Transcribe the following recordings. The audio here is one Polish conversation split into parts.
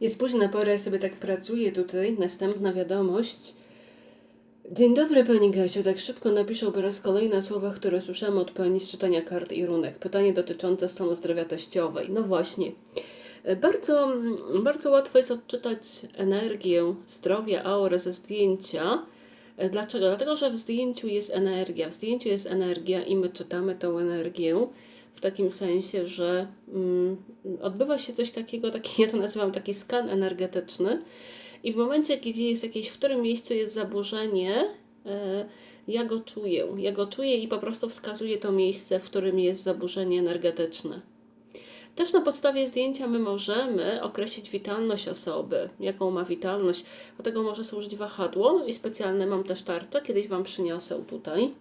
Jest późna pora, ja sobie tak pracuję tutaj. Następna wiadomość. Dzień dobry Pani Gasiu, tak szybko napiszę po raz kolejny słowa, które słyszałam od Pani z czytania kart i runek. Pytanie dotyczące stanu zdrowia teściowej. No właśnie. Bardzo, bardzo łatwo jest odczytać energię zdrowia aurę ze zdjęcia. Dlaczego? Dlatego, że w zdjęciu jest energia. W zdjęciu jest energia i my czytamy tą energię w takim sensie, że mm, odbywa się coś takiego, taki, ja to nazywam taki skan energetyczny. I w momencie, kiedy jest jakieś, w którym miejscu jest zaburzenie, e, ja go czuję. Ja go czuję i po prostu wskazuję to miejsce, w którym jest zaburzenie energetyczne. Też na podstawie zdjęcia my możemy określić witalność osoby, jaką ma witalność. Do tego może służyć wahadło i specjalne mam też tarcze, kiedyś Wam przyniosę tutaj.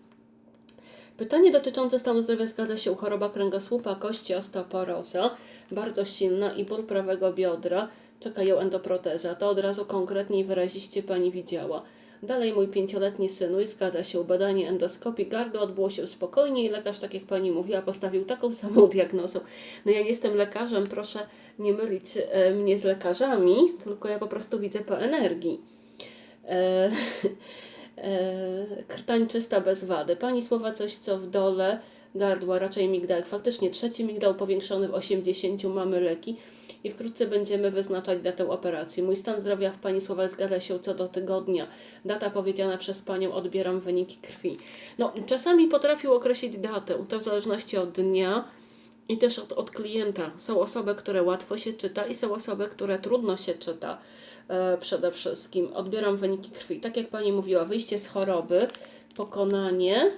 Pytanie dotyczące stanu zdrowia zgadza się u choroba kręgosłupa, kości osteoporoza, bardzo silna i ból prawego biodra, czeka ją endoproteza. To od razu konkretnie i wyraziście Pani widziała. Dalej mój pięcioletni synuj, zgadza się, badanie endoskopii, gardło odbyło się spokojnie i lekarz, tak jak Pani mówiła, postawił taką samą diagnozę. No ja nie jestem lekarzem, proszę nie mylić e, mnie z lekarzami, tylko ja po prostu widzę po energii. E, e, krtań czysta bez wady. Pani słowa coś, co w dole gardła, raczej migdałek. Faktycznie trzeci migdał powiększony w 80 mamy leki i wkrótce będziemy wyznaczać datę operacji. Mój stan zdrowia w Pani słowach zgadza się co do tygodnia. Data powiedziana przez Panią, odbieram wyniki krwi. No, czasami potrafił określić datę, to w zależności od dnia i też od, od klienta. Są osoby, które łatwo się czyta i są osoby, które trudno się czyta e, przede wszystkim. Odbieram wyniki krwi. Tak jak Pani mówiła, wyjście z choroby, pokonanie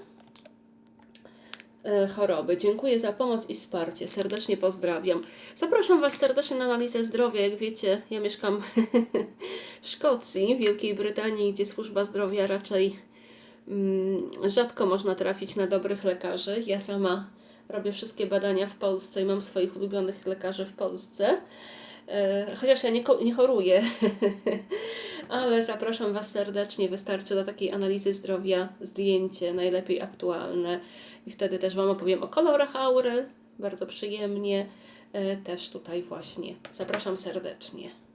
e, choroby. Dziękuję za pomoc i wsparcie. Serdecznie pozdrawiam. Zapraszam Was serdecznie na analizę zdrowia. Jak wiecie, ja mieszkam w Szkocji, w Wielkiej Brytanii, gdzie służba zdrowia raczej mm, rzadko można trafić na dobrych lekarzy. Ja sama robię wszystkie badania w Polsce i mam swoich ulubionych lekarzy w Polsce. E, Chociaż ja nie, nie choruję, ale zapraszam Was serdecznie. Wystarczy do takiej analizy zdrowia zdjęcie, najlepiej aktualne. I wtedy też Wam opowiem o kolorach aury, bardzo przyjemnie. E, Też tutaj właśnie. Zapraszam serdecznie.